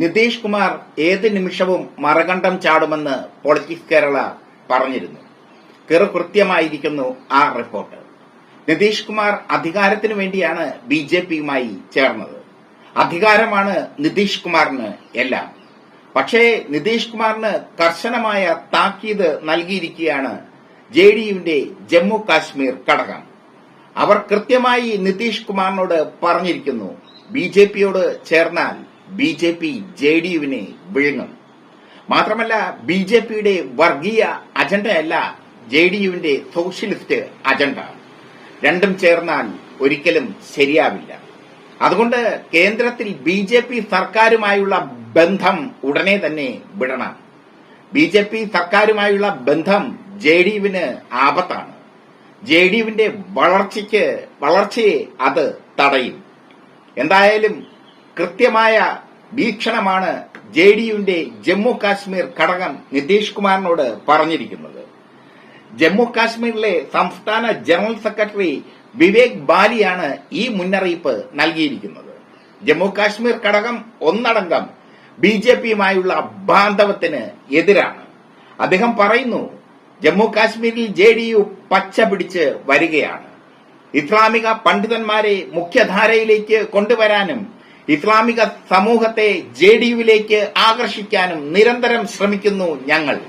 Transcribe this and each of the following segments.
നിതീഷ് കുമാർ ഏത് നിമിഷവും മറകണ്ഠം ചാടുമെന്ന് പൊളിറ്റിക്സ് കേരള പറഞ്ഞിരുന്നു. കെറു കൃത്യമായിരിക്കുന്നു ആ റിപ്പോർട്ട്. നിതീഷ് കുമാർ അധികാരത്തിനു വേണ്ടിയാണ് ബി ജെ പിയുമായി ചേർന്നത്. അധികാരമാണ് നിതീഷ് കുമാറിന് എല്ലാം. പക്ഷേ നിതീഷ് കുമാറിന് കർശനമായ താക്കീത് നൽകിയിരിക്കുകയാണ് ജെ ഡി യുവിന്റെ ജമ്മു കാശ്മീർ ഘടകം അവർ കൃത്യമായി നിതീഷ് കുമാറിനോട് പറഞ്ഞിരിക്കുന്നു. ബി ജെ പിയോട് ചേർന്നാൽ B J P J D യുവിനെ വിഴുങ്ങും. മാത്രമല്ല ബി ജെ പിയുടെ വർഗീയ അജണ്ടയല്ല ജെ ഡി യുവിന്റെ സോഷ്യലിസ്റ്റ് അജണ്ട. രണ്ടും ചേർന്നാൽ ഒരിക്കലും ശരിയാവില്ല. അതുകൊണ്ട് കേന്ദ്രത്തിൽ ബി ജെ പി സർക്കാരുമായുള്ള ബന്ധം ഉടനെ തന്നെ വിടണം. ബി ജെ പി സർക്കാരുമായുള്ള ബന്ധം ജെ ഡി യുവിന് ആപത്താണ്. ജെ ഡി യുവിന്റെ വളർച്ചയ്ക്ക് വളർച്ചയെ അത് തടയും. എന്തായാലും കൃത്യമായ വീക്ഷണമാണ് ജെ ഡി ജമ്മു കാശ്മീർ ഘടകം നിതീഷ് കുമാറിനോട് പറഞ്ഞിരിക്കുന്നത്. ജമ്മു കാശ്മീരിലെ സംസ്ഥാന ജനറൽ സെക്രട്ടറി വിവേക് ബാലിയാണ് ഈ മുന്നറിയിപ്പ് നൽകിയിരിക്കുന്നത്. ജമ്മു കാശ്മീർ ഘടകം ഒന്നടങ്കം ബി ജെ പിയുമായുള്ള ബാന്ധവത്തിന് എതിരാണ്. അദ്ദേഹം പറയുന്നു ജമ്മു കാശ്മീരിൽ ജെ ഡി യു പച്ച പിടിച്ച് വരികയാണ്. ഇസ്ലാമിക പണ്ഡിതന്മാരെ മുഖ്യധാരയിലേക്ക് കൊണ്ടുവരാനും ഇസ്ലാമിക സമൂഹത്തെ ജെ ഡി യുവിലേക്ക് ആകർഷിക്കാനും നിരന്തരം ശ്രമിക്കുന്നു ഞങ്ങൾ.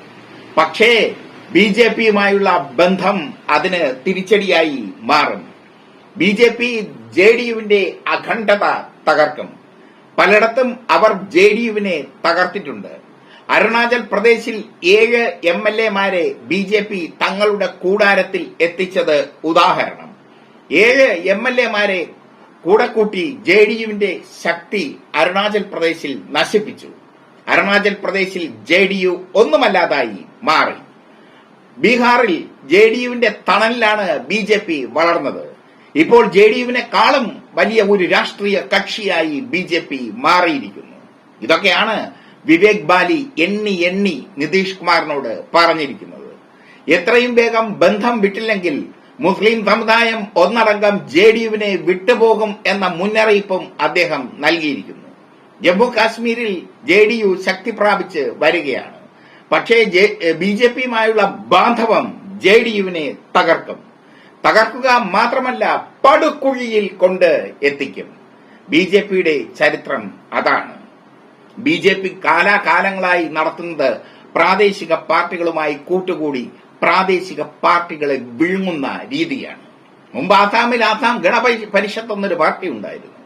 പക്ഷേ ബി ജെ പിയുമായുള്ള ബന്ധം അതിന് തിരിച്ചടിയായി മാറും. B J P J D യുവിന്റെ അഖണ്ഡത തകർക്കും. പലയിടത്തും അവർ ജെ ഡി യുവിനെ തകർത്തിട്ടുണ്ട്. അരുണാചൽ പ്രദേശിൽ ഏഴ് എം എൽ എമാരെ ബി ജെ പി തങ്ങളുടെ കൂടാരത്തിൽ എത്തിച്ചത് ഉദാഹരണം. ഏഴ് എം എൽ എമാരെ കൂടെ കൂട്ടി ജെ ഡി യുവിന്റെ ശക്തി അരുണാചൽ പ്രദേശിൽ നശിപ്പിച്ചു. അരുണാചൽ പ്രദേശിൽ ജെ ഡി യു ഒന്നുമല്ലാതായി മാറി. ബീഹാറിൽ ജെ ഡി യുവിന്റെ തണലിലാണ് ബി ജെ പി വളർന്നത്. ഇപ്പോൾ ജെ ഡി യുവിനെക്കാളും വലിയ ഒരു രാഷ്ട്രീയ കക്ഷിയായി ബി ജെ പി മാറിയിരിക്കുന്നു. ഇതൊക്കെയാണ് വിവേക് ബാലി എണ്ണി എണ്ണി നിതീഷ് കുമാറിനോട് പറഞ്ഞിരിക്കുന്നത്. എത്രയും വേഗം ബന്ധം വിട്ടില്ലെങ്കിൽ മുസ്ലിം സമുദായം ഒന്നടങ്കം ജെ ഡി യുവിനെ വിട്ടുപോകും എന്ന മുന്നറിയിപ്പും അദ്ദേഹം നൽകിയിരിക്കുന്നു. ജമ്മു കാശ്മീരിൽ ജെ ഡി യു ശക്തി പ്രാപിച്ച് വരികയാണ്. പക്ഷേ ബി ജെ പിയുമായുള്ള ബാന്ധവം ജെ ഡി യുവിനെ തകർക്കും. തകർക്കുക മാത്രമല്ല പടുക്കുഴിയിൽ കൊണ്ട് എത്തിക്കും. ബി ജെ പിയുടെ ചരിത്രം അതാണ്. ബി ജെ പി കാലാകാലങ്ങളായി നടത്തുന്നത് പ്രാദേശിക പാർട്ടികളുമായി കൂട്ടുകൂടി പ്രാദേശിക പാർട്ടികളെ വിഴുങ്ങുന്ന രീതിയാണ്. മുമ്പ് ആസാമിൽ ആസാം ഗണപരിഷത്ത് എന്നൊരു പാർട്ടി ഉണ്ടായിരുന്നു.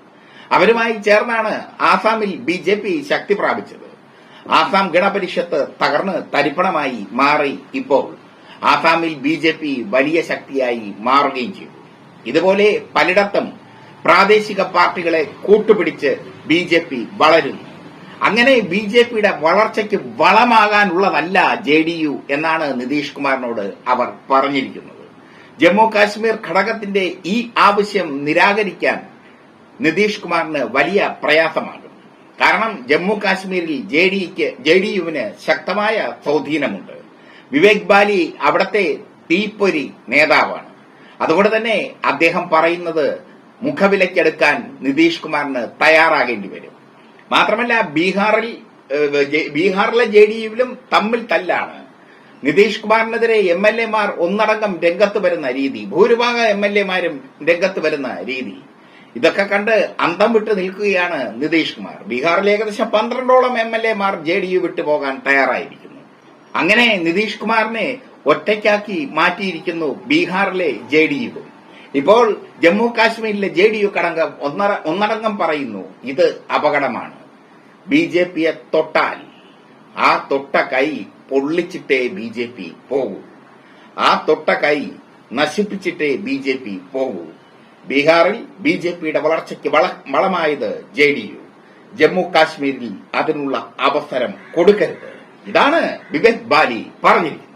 അവരുമായി ചേർന്നാണ് ആസാമിൽ ബി ജെ പി ശക്തി പ്രാപിച്ചത്. ആസാം ഗണപരിഷത്ത് തകർന്ന് തരിപ്പണമായി മാറി ഇപ്പോൾ ആസാമിൽ ബി ജെ പി വലിയ ശക്തിയായി മാറുകയും ചെയ്തു. ഇതുപോലെ പലയിടത്തും പ്രാദേശിക പാർട്ടികളെ കൂട്ടുപിടിച്ച് ബി ജെ പി വളരുന്നു. അങ്ങനെ ബി ജെ പിയുടെ വളർച്ചയ്ക്ക് വളമാകാനുള്ളതല്ല ജെ ഡി യു എന്നാണ് നിതീഷ് കുമാറിനോട് അവർ പറഞ്ഞിരിക്കുന്നത്. ജമ്മു കാശ്മീർ ഘടകത്തിന്റെ ഈ ആവശ്യം നിരാകരിക്കാൻ നിതീഷ് കുമാറിന് വലിയ പ്രയാസമാകും. കാരണം ജമ്മു കാശ്മീരിൽ ജെ ഡിക്ക് ജെ ഡി യുവിന് ശക്തമായ സ്വാധീനമുണ്ട്. വിവേക് ബാലി അവിടത്തെ തീപ്പൊരി നേതാവാണ്. അതുകൊണ്ട് തന്നെ അദ്ദേഹം പറയുന്നത് മുഖവിലയ്ക്കെടുക്കാൻ നിതീഷ് കുമാറിന് തയ്യാറാകേണ്ടി വരും. മാത്രമല്ല ബീഹാറിൽ ബീഹാറിലെ ജെ ഡി യുവിലും തമ്മിൽ തല്ലാണ്. നിതീഷ് കുമാറിനെതിരെ എം എൽ എമാർ ഒന്നടങ്കം രംഗത്ത് വരുന്ന രീതി ഭൂരിഭാഗം എം എൽ എമാരും രംഗത്ത് വരുന്ന രീതി. ഇതൊക്കെ കണ്ട് അന്തം വിട്ട് നിൽക്കുകയാണ് നിതീഷ് കുമാർ. ബീഹാറിൽ ഏകദേശം പന്ത്രണ്ടോളം എം എൽ എമാർ ജെ ഡി യു വിട്ടു പോകാൻ തയ്യാറായിരിക്കുന്നു. അങ്ങനെ നിതീഷ് കുമാറിനെ ഒറ്റയ്ക്കാക്കി മാറ്റിയിരിക്കുന്നു ബീഹാറിലെ ജെ ഡി യു. ഇപ്പോൾ ജമ്മു കാശ്മീരിലെ ജെ ഡി യു കടങ്കം ഒന്നടങ്കം പറയുന്നു ഇത് അപകടമാണ്. ബി ജെ പിയെ തൊട്ടാൽ ആ തൊട്ട കൈ പൊള്ളിച്ചിട്ടേ ബി ജെ പി പോകൂ. ആ തൊട്ട കൈ നശിപ്പിച്ചിട്ടേ ബി ജെ പി പോകൂ. ബീഹാറിൽ ബി ജെ പിയുടെ വളർച്ചയ്ക്ക് വളമായത് ജെ ഡി യു. ജമ്മു കാശ്മീരിൽ അതിനുള്ള അവസരം കൊടുക്കരുത്. ഇതാണ് വിവേക് ബാലി പറഞ്ഞിരിക്കുന്നത്.